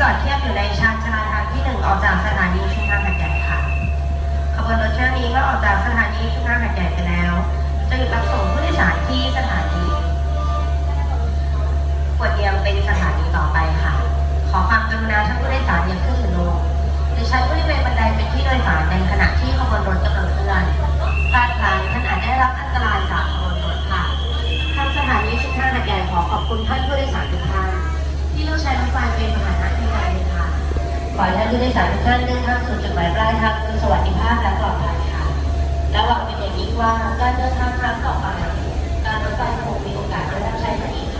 จอดเทียบอยู่ในชานชาลาทางที่หนึ่งออกจากสถานีชุมทางหัดใหญ่ค่ะ ขบวนรถเที่ยวนี้เมื่ออกจากสถานีชุมทางหัดใหญ่ไปแล้ว จะหยุดรับส่งผู้โดยสารที่สถานีปวดเยียมเป็นสถานีต่อไปค่ะ ขอความกรุณาท่านผู้โดยสารอย่าขึ้นหรือลงหรือใช้บริเวณบันไดเป็นที่โดยสารในขณะที่ขบวนรถกำลังเคลื่อนพลาดพลั้งท่านอาจได้รับอันตรายจากขบวนรถค่ะ ทางสถานีชุมทางหัดใหญ่ขอขอบคุณท่านผู้โดยสารทุกท่าน ที่เลือกใช้รถไฟเป็นพาหนะในการเดินทางขอให้ท่านผู้โดยสารทุกท่านเดินทางสู่จุดหมายปลายทางโดยสวัสดิภาพและปลอดภัยค่ะและหวังเป็นอย่างยิ่งว่าการเดินทางครั้งต่อไปการรถไฟคงมีโอกาสได้รับใช้ท่านอีกค่ะ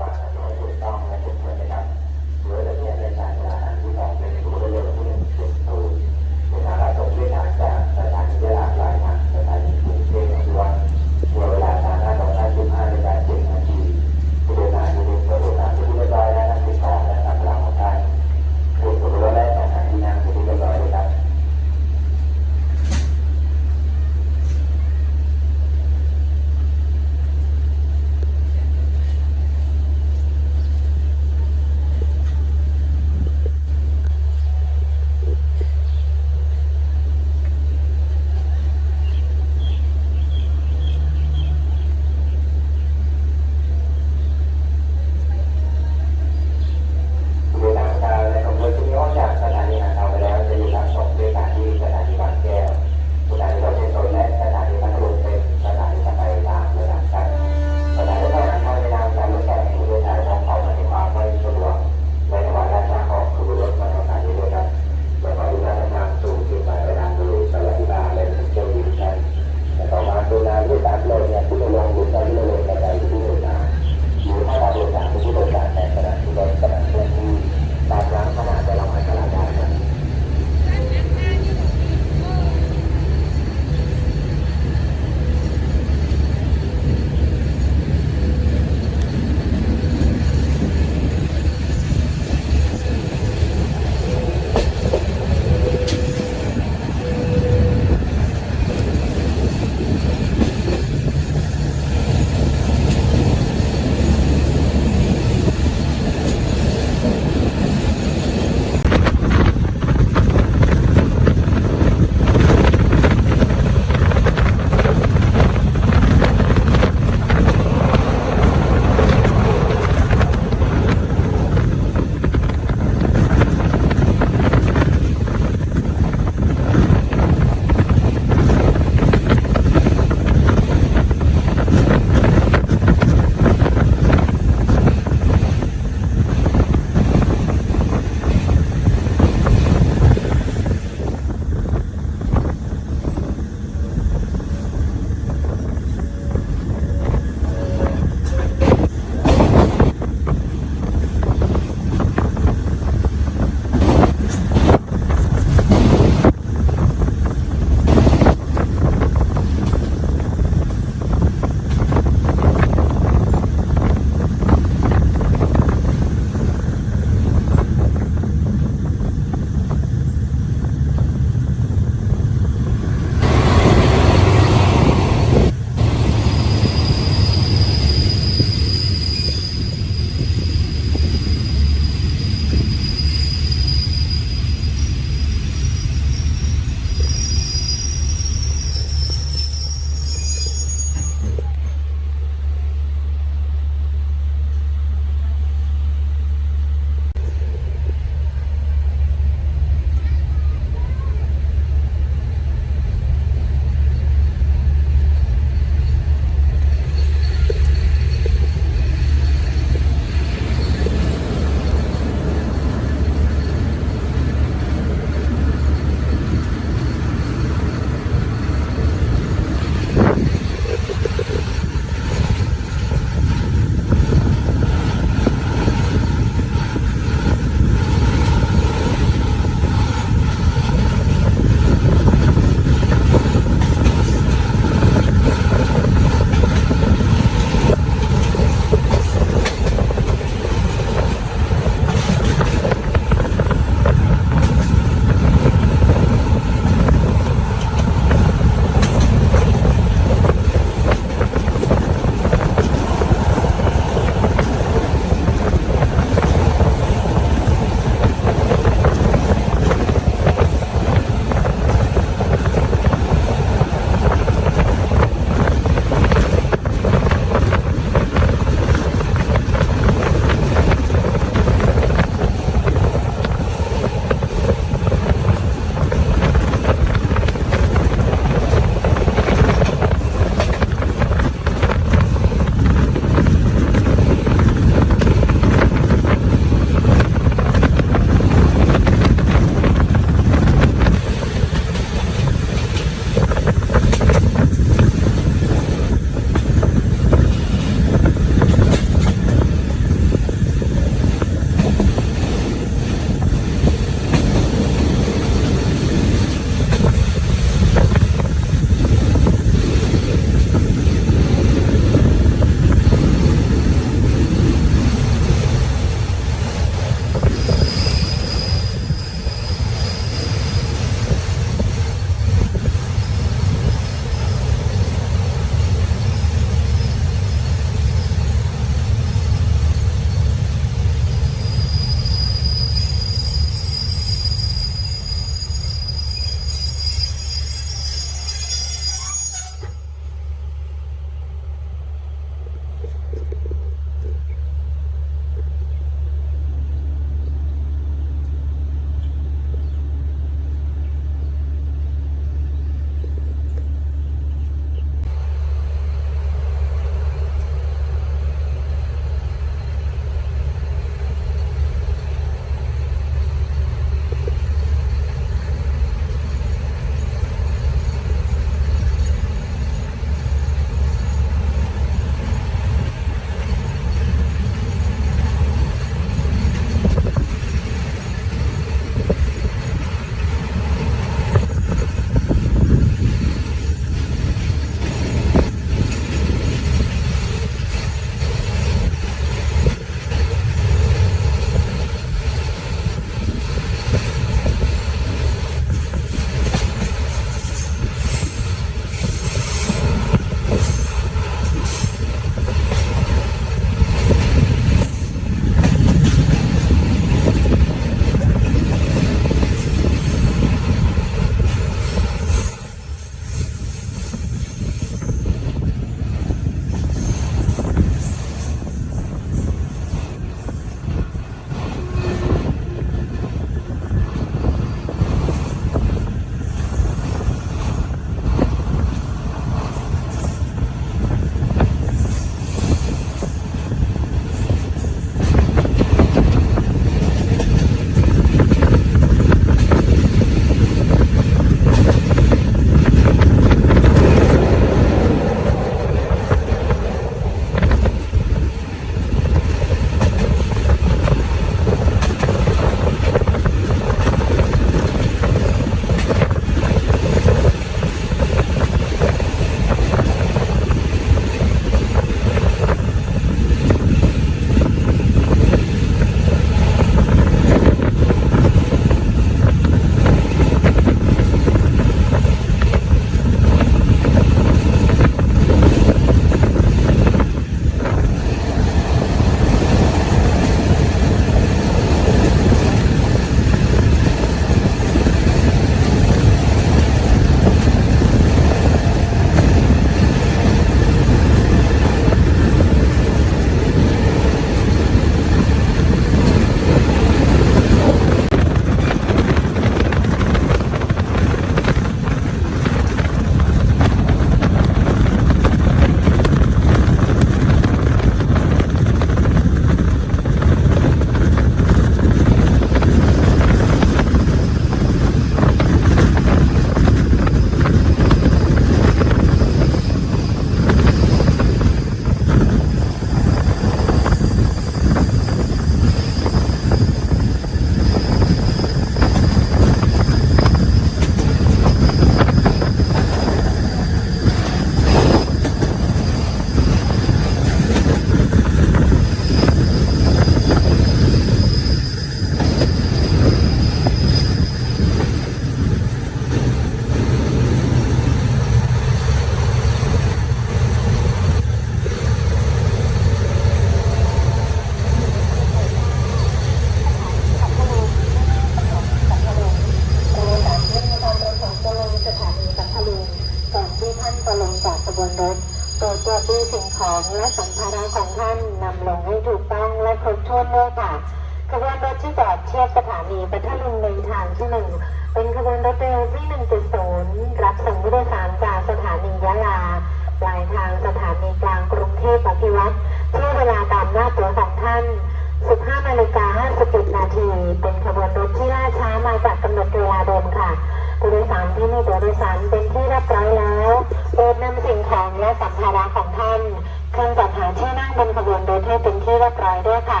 เทศเป็นที่เรียบร้อยด้วยค่ะ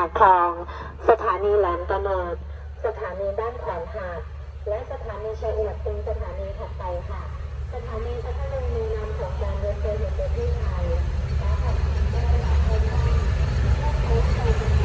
ากคลอง สถานีแหลมตะโนด สถานีด้านขอนหาด และสถานีชัยอวดเป็นสถานีถัดไปค่ะ สถานีพัทลุงมีนำของการรถไฟแห่งประเทศไทยและสถานีได้รับเพิ่มและใช้ไฟ